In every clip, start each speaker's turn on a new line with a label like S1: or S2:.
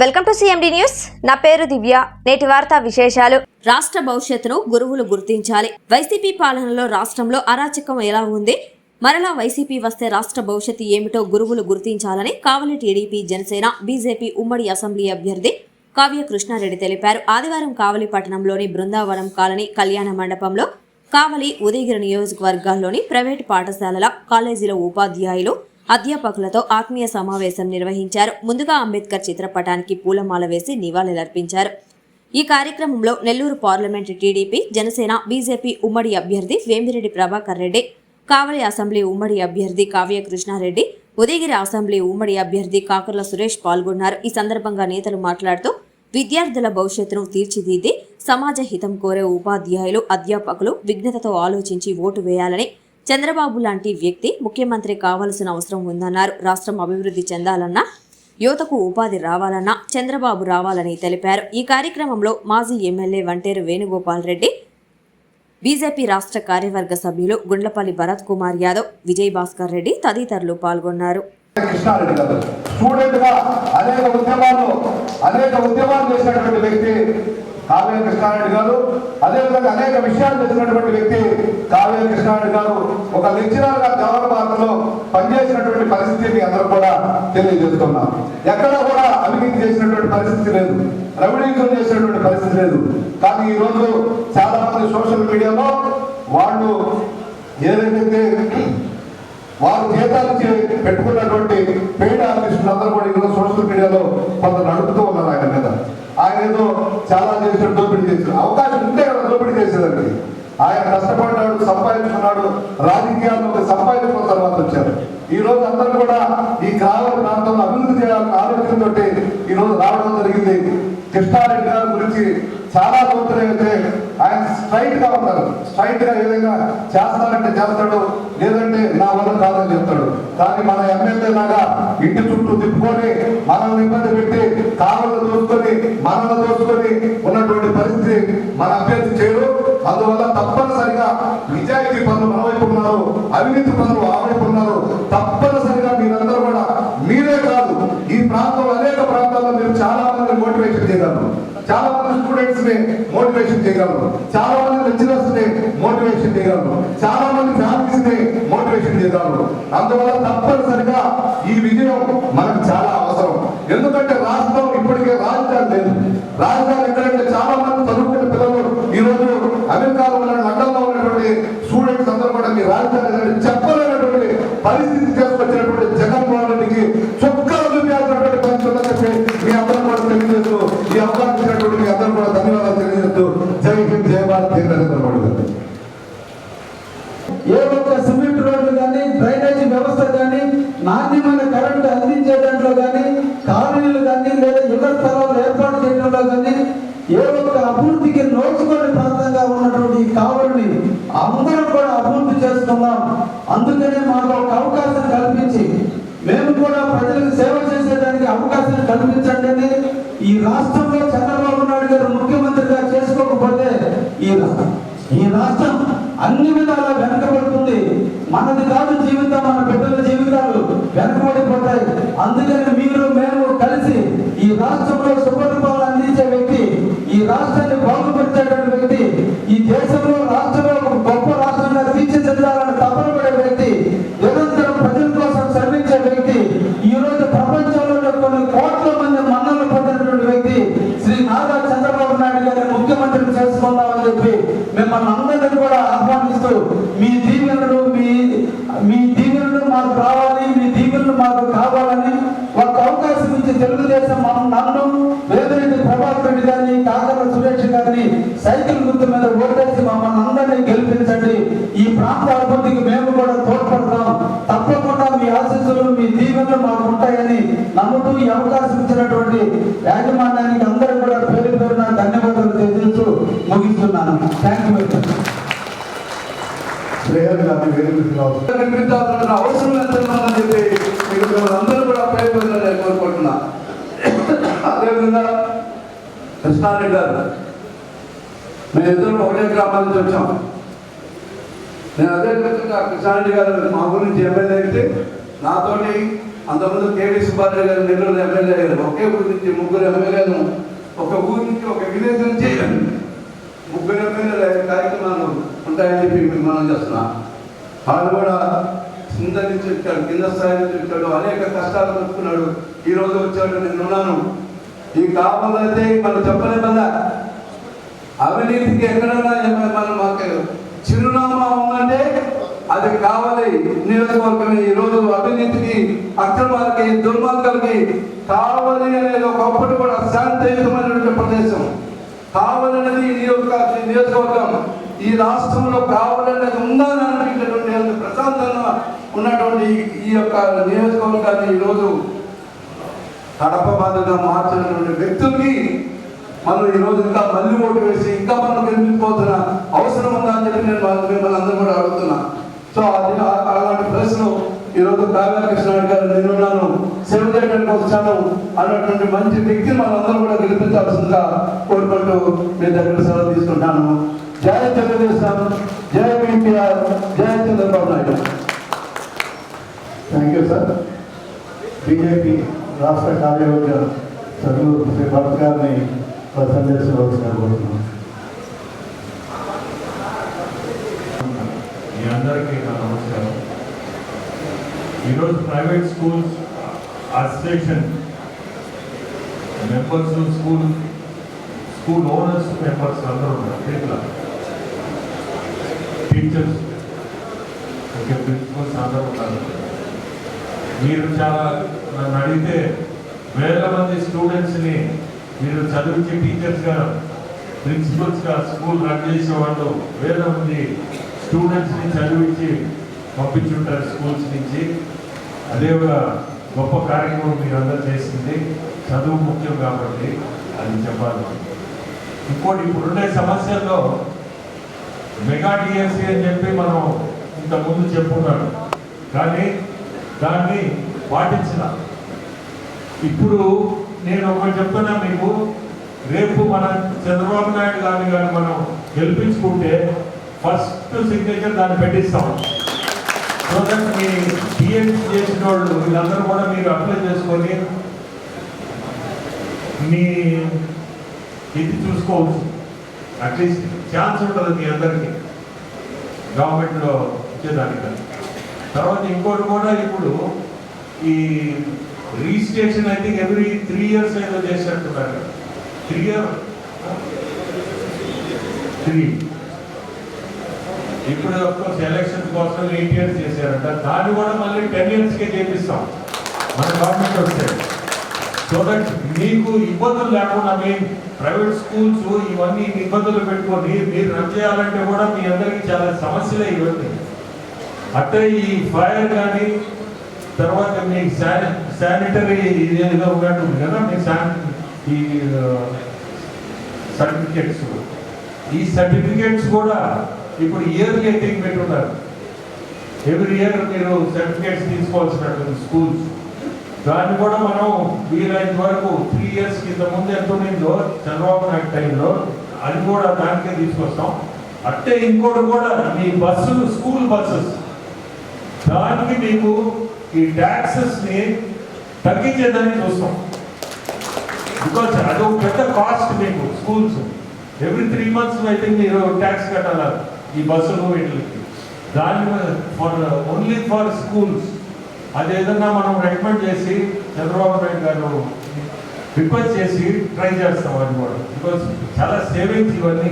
S1: Welcome to CMD news నా పేరు దివ్య. నేటి వార్తా విశేషాలు.
S2: రాష్ట్ర భవిష్యత్తును గురువులు గుర్తించాలి. వైసీపీ పాలనలో రాష్ట్రంలో అరాచకం ఎలా ఉంది? మరలా వైసీపీ వస్తే రాష్ట్ర భవిష్యత్తు ఏమిటో గురువులు గుర్తించాలని కావలి టీడీపీ జనసేన బీజేపీ ఉమ్మడి అసెంబ్లీ అభ్యర్థి కావ్య కృష్ణారెడ్డి తెలిపారు. ఆదివారం కావలి పట్టణంలోని బృందావనం కాలనీ కళ్యాణ మండపంలో కావలి ఉదయగిరి నియోజకవర్గాల్లోని ప్రైవేటు పాఠశాలల కాలేజీల ఉపాధ్యాయులు అధ్యాపకులతో ఆత్మీయ సమావేశం నిర్వహించారు. ముందుగా అంబేద్కర్ చిత్రపటానికి పూలమాల వేసి నివాళులర్పించారు. ఈ కార్యక్రమంలో Nellore parliament TDP Janasena BJP ఉమ్మడి అభ్యర్థి వేమిరెడ్డి ప్రభాకర్ రెడ్డి కావలి అసెంబ్లీ ఉమ్మడి అభ్యర్థి కావ్య కృష్ణారెడ్డి ఉదయగిరి అసెంబ్లీ ఉమ్మడి అభ్యర్థి కాకర్ల సురేష్ పాల్గొన్నారు. ఈ సందర్భంగా నేతలు మాట్లాడుతూ విద్యార్థుల భవిష్యత్తును తీర్చిదిద్ది సమాజ హితం కోరే ఉపాధ్యాయులు అధ్యాపకులు విఘ్నతతో ఆలోచించి ఓటు వేయాలని చంద్రబాబు లాంటి వ్యక్తి ముఖ్యమంత్రి కావాల్సిన అవసరం ఉందన్నారు. రాష్ట్రం అభివృద్ధి చెందాలన్నా యువతకు ఉపాధి రావాలన్నా చంద్రబాబు రావాలని తెలిపారు. ఈ కార్యక్రమంలో మాజీ ఎమ్మెల్యే వంటేరు వేణుగోపాల్ రెడ్డి బీజేపీ రాష్ట్ర కార్యవర్గ సభ్యులు గుండ్లపల్లి భరత్ కుమార్ యాదవ్ విజయ్ భాస్కర్ రెడ్డి తదితరులు పాల్గొన్నారు.
S3: కృష్ణారెడ్డి గారు అనేక ఉద్యమాలు అనేక ఉద్యమాలు చేసినటువంటి వ్యక్తి కావేరి కృష్ణారెడ్డి గారు. అదేవిధంగా అనేక విషయాలు తెలిసినటువంటి వ్యక్తి కావేరి కృష్ణారెడ్డి గారు. ఒక లెక్చరర్గా గవర్నమెంట్లో పనిచేసినటువంటి పరిస్థితి అందరూ కూడా తెలియజేస్తున్నాం ఎక్కడ కూడా అవినీతి చేసినటువంటి పరిస్థితి లేదు. రవిడీకరణ చేసినటువంటి పరిస్థితి లేదు. కానీ ఈ రోజు చాలా మంది సోషల్ మీడియాలో వాళ్ళు ఏదైతే వారు జీతాలు పెట్టుకున్నటువంటి పెయిడ్ ఆర్టిస్టులు అందరూ కూడా ఈరోజు సోషల్ మీడియాలో కొంత నడుపుతూ ఉన్నారు ఆయన మీద. ఆయన ఏదో చాలా చేశాడు దోపిడీ చేశాడు. అవకాశం ఉంటే దోపిడీ చేసేదండి. ఆయన కష్టపడ్డాడు సంపాదించుకున్నాడు రాజకీయాల్లో సంపాదించుకున్న తర్వాత వచ్చారు. ఈ రోజు అందరూ కూడా ఈ కావలి ప్రాంతంలో అభివృద్ధి చేయాలన్న ఆలోచనతో ఈ రోజు రావడం జరిగింది. కృష్ణారెడ్డి గారి గురించి చాలా సూత్రం అయితే ఆయన స్ట్రైట్గా ఉంటారు స్ట్రైట్గా ఏ విధంగా చేస్తానంటే చేస్తాడు లేదంటే నా వల్ల కాదని చెప్తాడు. కానీ మన ఎమ్మెల్యే లాగా ఇంటి చుట్టూ తిప్పుకొని మనల్ని ఇబ్బంది పెట్టి కావలు దోసుకొని మనల్ని దోసుకొని ఉన్నటువంటి పరిస్థితి మన అభ్యర్థి చేయడు. అందువల్ల తప్పనిసరిగా నిజాయితీ పనులు మన వైపు ఉన్నారు అవినీతి పనులు ఆ వైపు ఉన్నారు తప్పనిసరిగా మీరందరూ కూడా మీరే కాదు ఈ ప్రాంతంలో అనేక ప్రాంతాల్లో మీరు చాలా మంది మోటివేషన్ చేయగలరు చాలా మంది స్టూడెంట్స్ని మోటివేషన్ చేయగలరు. చాలా మంది లెక్చరర్స్ని మోటివేషన్ చేయగలరు. చాలా మంది ఫ్యామిలీస్ మోటివేషన్ మోటివేషన్ చేయగలరు. అందువల్ల తప్పనిసరిగా ఈ విజయం మనకు చాలా అవసరం. ఎందుకంటే రాష్ట్రం ఇప్పటికే రాజధాని లేదు. రాజధాని
S4: ఒక్క సిమెంట్ రోడ్లు కానీ డ్రైనేజీ వ్యవస్థ కానీ నాణ్యమైన కరెంటు అందించే దాంట్లో కానీ కాలనీలు కానీ లేదా ఇళ్ళ స్థలాలు ఏర్పాటు చేయడంలో కానీ ఏ ఒక్క అభివృద్ధికి నోచుకొని ప్రాంతంగా ఉన్నటువంటి ఈ కావలిని అందరం కూడా అభివృద్ధి చేస్తున్నాం అందుకనే మాకు ఒక అవకాశం కల్పించి మేము కూడా ప్రజలకు సేవ చేసేదానికి అవకాశం కల్పించండి అని ఈ రాష్ట్రంలో చంద్రబాబు నాయుడు గారు ముఖ్యమంత్రిగా చేసుకోకపోతే ఈ రాష్ట్రం అన్ని మనది కాదు జీవితం మన బిడ్డల జీవితాలు వెనకబడిపోతాయి. అందుకని మీరు మేము కలిసి ఈ రాష్ట్రంలో సుపరిపాలన అందించే వ్యక్తి ఈ రాష్ట్రాన్ని బాగు నమ్ముతూ ఈ అవకాశం ఇచ్చినటువంటి యాజమాన్యానికి అందరూ కూడా పేరు పేరున ధన్యవాదాలు తెలియజేస్తూ ముగిస్తున్నాను.
S5: థ్యాంక్ యూ కనిపించాల్సిన అవసరం చెప్పి మీకు అందరూ కూడా ప్రయోజనాలు కోరుకుంటున్నా. అదేవిధంగా కృష్ణారెడ్డి గారు మేము ఇద్దరు ఒకటే గ్రామాల నుంచి వచ్చాం. నేను అదే విధంగా కృష్ణారెడ్డి గారు మా గురించి ఎమ్మెల్యే అయితే నాతోటి అంతకుముందు కేవీ సుబ్బారావు గారు నెల్లూరు ఎమ్మెల్యే గారు ఒకే ఊరి నుంచి ముగ్గురు ఎమ్మెల్యేను ఒక ఊరి నుంచి ఒక విలేజ్ నుంచి ముగ్గురు ఎమ్మెల్యేల కార్యక్రమాలు ఉంటాయని చెప్పి మనం చేస్తున్నా. వాళ్ళు కూడా కింద నుంచి వచ్చాడు కింద స్థాయి నుంచి వచ్చాడు అనేక కష్టాలు పడుతున్నాడు ఈ రోజు వచ్చాడు నేను ఉన్నాను. ఈ అయితే మనం చెప్పలే కదా. అవినీతికి ఎక్కడైనా మనం మాకు చిరునామా ఉందంటే అది కావాలి. నియోజకవర్గం ఈ రోజు అవినీతికి అక్రమాలకి దుర్మార్గాలకి కావాలి అనేది ఒకప్పుడు కూడా శాంతియుతమైనటువంటి ప్రదేశం. కావాలనేది ఈ నియోజక నియోజకవర్గం. ఈ రాష్ట్రంలో కావాలనేది ఉందని అంత ప్రశాంతంగా ఉన్నటువంటి ఈ- యొక్క నియోజకవర్గాన్ని ఈరోజు కడప బాధగా మార్చినటువంటి వ్యక్తులకి మనం ఈ రోజు ఇంకా మళ్ళీ ఓటు వేసి ఇంకా మనం గెలిపించుకోవాల్సిన అవసరం ఉందా అని చెప్పి నేను మిమ్మల్ని అందరూ కూడా అడుగుతున్నా. సో అది అలాంటి ప్రశ్న ఈరోజు రోజు కావ్య గారు నేనున్నాను సేవ చేయడానికి వచ్చాను అన్నటువంటి మంచి వ్యక్తిని మనందరం కూడా గెలిపించాల్సిందిగా కోరుకుంటూ మీ దగ్గర సెలవు తీసుకుంటాను జయ తెలుగుదేశం జయ ఎన్టీఆర్ జయ Chandrababu Naidu.
S6: Thank you sir BJP రాష్ట్ర కార్యవర్గ సభ్యులు శ్రీ భరత్ గారిని సందేశించవలసిన కోరుతున్నాను
S7: మీ అందరికీ నా నమస్కారం. ఈరోజు private schools association members school school owners members అందరూ ఉన్నారు ఇట్లా టీచర్స్ ఇంకా ప్రిన్సిపల్స్ అందరూ ఉన్నారు. మీరు చాలా నన్ను అడిగితే వేల మంది స్టూడెంట్స్ని మీరు చదివించే టీచర్స్గా ప్రిన్సిపల్స్గా స్కూల్ రన్ చేసే వాళ్ళు వేల మంది స్టూడెంట్స్ని చదివించి పంపించుంటారు స్కూల్స్ నుంచి. అదే ఒక గొప్ప కార్యక్రమం మీరు చేసింది. చదువు ముఖ్యం కాబట్టి అది చెప్పాలి. ఇంకోటి ఇప్పుడుండే సమస్యల్లో మెగా డిఎస్సి అని చెప్పి మనం ఇంతకుముందు చెప్పుకున్నాడు కానీ దాన్ని పాటించిన. ఇప్పుడు నేను ఒకటి చెప్తున్నా మీకు రేపు మన చంద్రబాబు నాయుడు గారిని కానీ మనం గెలిపించుకుంటే ఫస్ట్ సిగ్నేచర్ దాన్ని పెట్టిస్తాం. సో దట్ మీ డిఎస్ చేసిన వాళ్ళు వీళ్ళందరూ కూడా మీరు అప్లై చేసుకొని మీ ఇది చూసుకోవచ్చు. అట్లీస్ట్ ఛాన్స్ ఉంటుంది మీ అందరికీ. గవర్నమెంట్లో ఇచ్చేదానికి. తర్వాత ఇంకోటి కూడా ఇప్పుడు ఈ రిజిస్ట్రేషన్ అయితే ఎవ్రీ త్రీ ఇయర్స్ ఏదో చేసినట్టున్నారు. త్రీ ఇయర్ త్రీ ఇప్పుడు కోర్స్ ఎలక్షన్ కోసం ఎయిట్ ఇయర్స్ చేశారంట. దాన్ని కూడా మళ్ళీ టెన్ ఇయర్స్కే చేపిస్తాం. మన గవర్నమెంట్ వస్తే. సో దట్ మీకు ఇబ్బందులు లేకుండా మీ ప్రైవేట్ స్కూల్స్ ఇవన్నీ ఇబ్బందులు పెట్టుకొని మీరు రన్ చేయాలంటే కూడా మీ అందరికీ చాలా సమస్యలే ఇవన్నీ. అట్లే ఈ ఫైర్ కానీ తర్వాత మీ శాని శానిటరీ ఇదేదో ఉన్నట్టుంది కదా మీ ఈ సర్టిఫికెట్స్ ఈ సర్టిఫికెట్స్ కూడా ఇప్పుడు ఇయర్లీ ఎయిటింగ్ పెట్టున్నారు ఎవ్రీ ఇయర్ మీరు సర్టిఫికేట్స్ తీసుకోవాల్సినటువంటి స్కూల్స్ దాన్ని కూడా మనం వీలైనంత వరకు త్రీ ఇయర్స్ కింద ముందు ఎంత ఉండిందో చంద్రబాబు నాయుడు టైంలో అది కూడా దానికే తీసుకొస్తాం. అట్టే ఇంకోటి కూడా మీ బస్సులు స్కూల్ బస్సెస్ దానికి మీకు ఈ ట్యాక్సెస్ని తగ్గించేదాన్ని చూస్తాం. బికాస్ అది ఒక పెద్ద కాస్ట్ మీకు స్కూల్స్ ఎవ్రీ త్రీ మంత్స్ అయితే మీరు ట్యాక్స్ కట్టాలి? ఈ బస్సులు వీటికి దాని ఫర్ ఓన్లీ ఫర్ స్కూల్స్ అది ఏదన్నా మనం రికమెండ్ చేసి చంద్రబాబు నాయుడు గారు రిక్వెస్ట్ చేసి ట్రై చేస్తాం అది కూడా. బికాస్ చాలా సేవింగ్స్ ఇవన్నీ.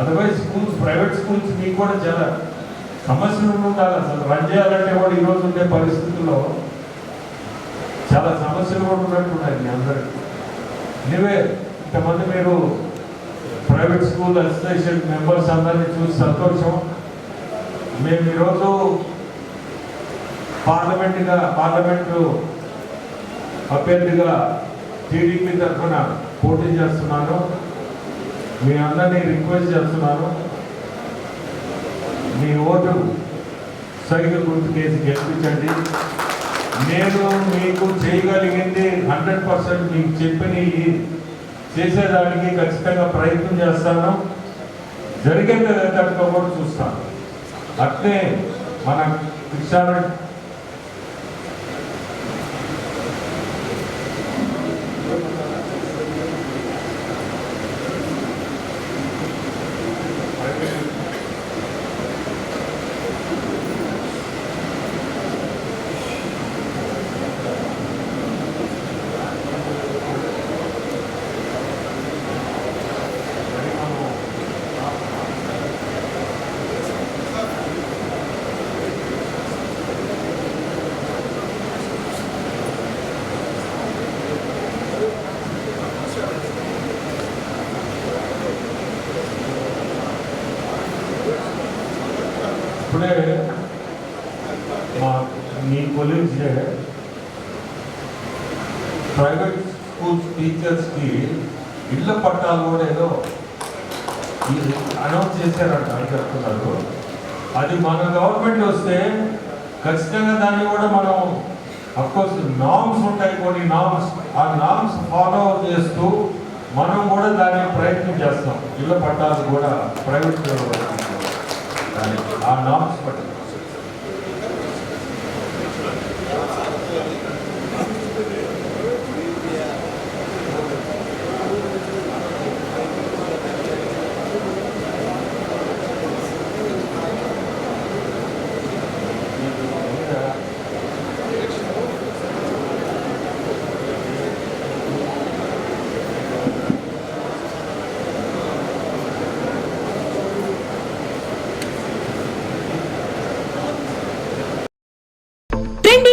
S7: అదర్వైజ్ స్కూల్స్ ప్రైవేట్ స్కూల్స్ మీకు కూడా చాలా సమస్యలు ఉండాలి అసలు. రన్ చేయాలంటే కూడా ఈరోజు ఉండే పరిస్థితుల్లో చాలా సమస్యలు కూడా ఉన్నట్టున్నాయి మీ అందరికీ. ఎనివే ఇంతమంది మీరు ప్రైవేట్ స్కూల్ అసోసియేషన్ మెంబర్స్ అందరినీ చూసి సంతోషం. మేము ఈరోజు పార్లమెంట్గా పార్లమెంటు అభ్యర్థిగా టీడీపీ తరఫున పోటీ చేస్తున్నాను. మీ అందరినీ రిక్వెస్ట్ చేస్తున్నాను. మీ ఓటు సైకిల్ గుర్తు కేసు గెలిపించండి. నేను మీకు చేయగలిగింది హండ్రెడ్ పర్సెంట్ మీకు చెప్పిన చేసేదానికి ఖచ్చితంగా ప్రయత్నం చేస్తాను. జరిగేది కూడా చూస్తాను. అట్లే మన కృష్ణారెడ్డి ఇప్పుడే మా మీ కొలీగ్స్ ప్రైవేట్ స్కూల్స్ టీచర్స్కి ఇళ్ళ పట్టాలు కూడా ఏదో అనౌన్స్ చేశారంట అని చెప్తున్నారు. అది మన గవర్నమెంట్ వస్తే ఖచ్చితంగా దాన్ని కూడా మనం అఫ్కోర్స్ నామ్స్ ఉంటాయి కొన్ని నామ్స్ ఆ నామ్స్ ఫాలో చేస్తూ మనం కూడా దాన్ని ప్రయత్నం చేస్తాం. ఇళ్ళ పట్టాలు కూడా ప్రైవేట్ ఆ నామ్స్ పట్టి
S8: ట్రెండీ